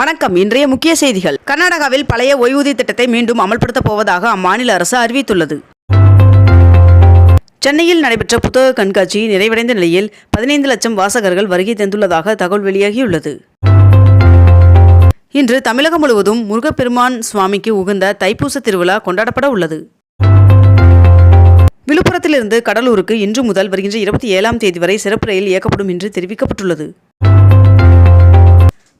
வணக்கம். இன்றைய முக்கிய செய்திகள். கர்நாடகாவில் பழைய ஓய்வூதிய திட்டத்தை மீண்டும் அமல்படுத்தப் போவதாக அம்மாநில அரசு அறிவித்துள்ளது. சென்னையில் நடைபெற்ற புத்தக கண்காட்சி நிறைவடைந்த நிலையில் பதினைந்து லட்சம் வாசகர்கள் வருகை தந்துள்ளதாக தகவல் வெளியாகியுள்ளது. இன்று தமிழகம் முழுவதும் முருகப்பெருமான் சுவாமிக்கு உகந்த தைப்பூச திருவிழா கொண்டாடப்பட உள்ளது. விழுப்புரத்திலிருந்து கடலூருக்கு இன்று முதல் வருகின்ற இருபத்தி ஏழாம் தேதி வரை சிறப்பு ரயில் இயக்கப்படும் என்று தெரிவிக்கப்பட்டுள்ளது.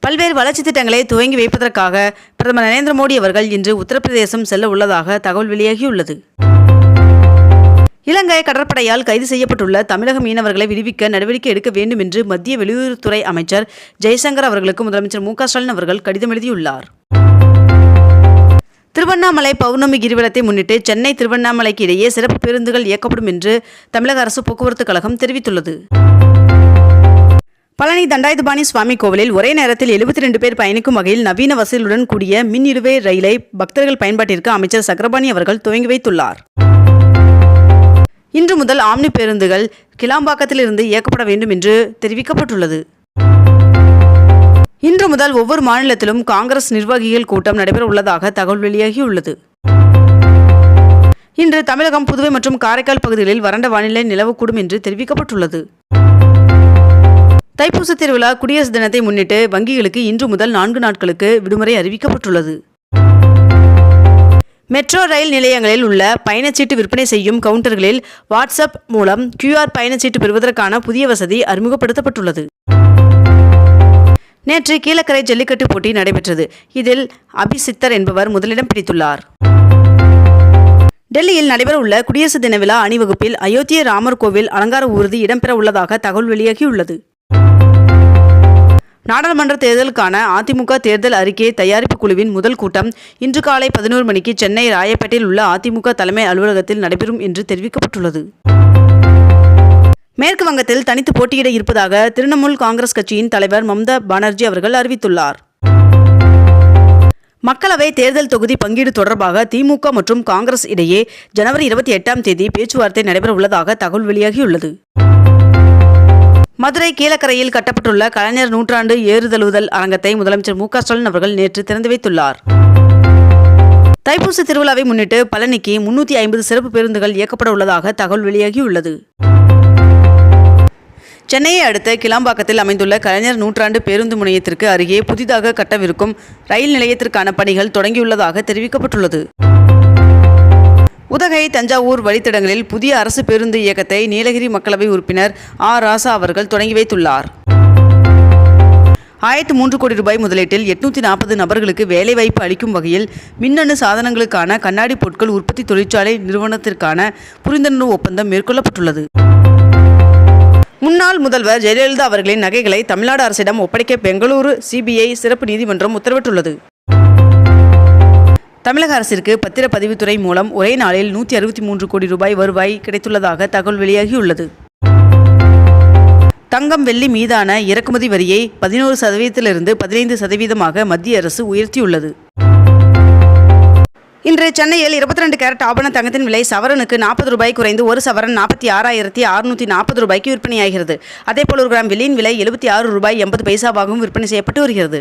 பல்வேறு வளர்ச்சி திட்டங்களை துவங்கி வைப்பதற்காக பிரதமர் நரேந்திர மோடி அவர்கள் இன்று உத்தரப்பிரதேசம் செல்ல உள்ளதாக தகவல் வெளியாகியுள்ளது. இலங்கை கடற்படையால் கைது செய்யப்பட்டுள்ள தமிழக மீனவர்களை விடுவிக்க நடவடிக்கை எடுக்க வேண்டும் என்று மத்திய வெளியுறவுத்துறை அமைச்சர் ஜெய்சங்கர் அவர்களுக்கு முதலமைச்சர் மு ஸ்டாலின் அவர்கள் கடிதம் எழுதியுள்ளார். திருவண்ணாமலை பௌர்ணமி கிரிவலத்தை முன்னிட்டு சென்னை திருவண்ணாமலைக்கு இடையே சிறப்பு பேருந்துகள் இயக்கப்படும் என்று தமிழக அரசு போக்குவரத்து கழகம் தெரிவித்துள்ளது. பழனி தண்டாயுதபாணி சுவாமி கோவிலில் ஒரே நேரத்தில் எழுபத்தி ரெண்டு பேர் பயணிக்கும் வகையில் நவீன வசதியுடன் கூடிய மின் இருவே ரயிலை பக்தர்கள் பயன்பாட்டிற்கு அமைச்சர் சக்கரபாணி அவர்கள் துவங்கி வைத்துள்ளார். இன்று முதல் ஆம்னி பேருந்துகள் கிளாம்பாக்கத்திலிருந்து இயக்கப்பட வேண்டும் என்று தெரிவிக்கப்பட்டுள்ளது. இன்று முதல் ஒவ்வொரு மாநிலத்திலும் காங்கிரஸ் நிர்வாகிகள் கூட்டம் நடைபெற உள்ளதாக தகவல் வெளியாகியுள்ளது. இன்று தமிழகம் புதுவை மற்றும் காரைக்கால் பகுதிகளில் வறண்ட வானிலை நிலவக்கூடும் என்று தெரிவிக்கப்பட்டுள்ளது. தைப்பூச திருவிழா குடியரசு தினத்தை முன்னிட்டு வங்கிகளுக்கு இன்று முதல் நான்கு நாட்களுக்கு விடுமுறை அறிவிக்கப்பட்டுள்ளது. மெட்ரோ ரயில் நிலையங்களில் உள்ள பயணச்சீட்டு விற்பனை செய்யும் கவுண்டர்களில் வாட்ஸ்அப் மூலம் கியூஆர் பயணச்சீட்டு பெறுவதற்கான புதிய வசதி அறிமுகப்படுத்தப்பட்டுள்ளது. நேற்று கீழக்கரை ஜல்லிக்கட்டு போட்டி நடைபெற்றது. இதில் அபிசித்தர் என்பவர் முதலிடம் பிடித்துள்ளார். டெல்லியில் நடைபெறவுள்ள குடியரசு தின விழா அணிவகுப்பில் அயோத்திய ராமர் கோவில் அலங்கார ஊர்தி இடம்பெற உள்ளதாக தகவல் வெளியாகியுள்ளது. நாடாளுமன்ற தேர்தலுக்கான அதிமுக தேர்தல் அறிக்கை தயாரிப்பு குழுவின் முதல் கூட்டம் இன்று காலை பதினோரு மணிக்கு சென்னை ராயப்பேட்டையில் உள்ள அதிமுக தலைமை அலுவலகத்தில் நடைபெறும் என்று தெரிவிக்கப்பட்டுள்ளது. மேற்கு வங்கத்தில் தனித்து போட்டியிட இருப்பதாக திரிணாமுல் காங்கிரஸ் கட்சியின் தலைவர் மம்தா பானர்ஜி அவர்கள் அறிவித்துள்ளார். மக்களவை தேர்தல் தொகுதி பங்கீடு தொடர்பாக திமுக மற்றும் காங்கிரஸ் இடையே ஜனவரி இருபத்தி எட்டாம் தேதி பேச்சுவார்த்தை நடைபெற உள்ளதாக தகவல் வெளியாகியுள்ளது. மதுரை கீழக்கரையில் கட்டப்பட்டுள்ள கலைஞர் நூற்றாண்டு ஏறுதழுவுதல் அரங்கத்தை முதலமைச்சர் மு க ஸ்டாலின் அவர்கள் நேற்று திறந்து வைத்துள்ளார். தைப்பூச திருவிழாவை முன்னிட்டு பழனிக்கு முன்னூற்றி ஐம்பது சிறப்பு பேருந்துகள் இயக்கப்பட உள்ளதாக தகவல் வெளியாகியுள்ளது. சென்னையை அடுத்த கிளாம்பாக்கத்தில் அமைந்துள்ள கலைஞர் நூற்றாண்டு பேருந்து முனையத்திற்கு அருகே புதிதாக கட்டவிருக்கும் ரயில் நிலையத்திற்கான பணிகள் தொடங்கியுள்ளதாக தெரிவிக்கப்பட்டுள்ளது. உதகை தஞ்சாவூர் வழித்தடங்களில் புதிய அரசு பேருந்து இயக்கத்தை நீலகிரி மக்களவை உறுப்பினர் ஆர் ராசா அவர்கள் தொடங்கி வைத்துள்ளார். ஆயிரத்து மூன்று கோடி ரூபாய் முதலீட்டில் எட்நூத்தி நாற்பது நபர்களுக்கு வேலைவாய்ப்பு அளிக்கும் வகையில் மின்னணு சாதனங்களுக்கான கண்ணாடி பொருட்கள் உற்பத்தி தொழிற்சாலை நிறுவனத்திற்கான புரிந்துணர்வு ஒப்பந்தம் மேற்கொள்ளப்பட்டுள்ளது. முன்னாள் முதல்வர் ஜெயலலிதா அவர்களின் நகைகளை தமிழ்நாடு அரசிடம் ஒப்படைக்க பெங்களூரு சிபிஐ சிறப்பு நீதிமன்றம் உத்தரவிட்டுள்ளது. தமிழக அரசிற்கு பத்திரப்பதிவுத்துறை மூலம் ஒரே நாளில் நூற்றி அறுபத்தி மூன்று கோடி ரூபாய் வருவாய் கிடைத்துள்ளதாக தகவல் வெளியாகியுள்ளது. தங்கம் வெள்ளி மீதான இறக்குமதி வரியை பதினோரு சதவீதத்திலிருந்து பதினைந்து சதவீதமாக மத்திய அரசு உயர்த்தியுள்ளது. இன்று சென்னையில் இருபத்தி ரெண்டு கேரட் ஆபண தங்கத்தின் விலை சவரனுக்கு நாற்பது ரூபாய் குறைந்து ஒரு சவரன் நாற்பத்தி ஆறாயிரத்தி அறுநூற்றி நாற்பது ரூபாய்க்கு விற்பனையாகிறது. அதேபோல் ஒரு கிராம் வெள்ளியின் விலை எழுபத்தி ஆறு ரூபாய் எண்பது பைசாவாகவும் விற்பனை செய்யப்பட்டு வருகிறது.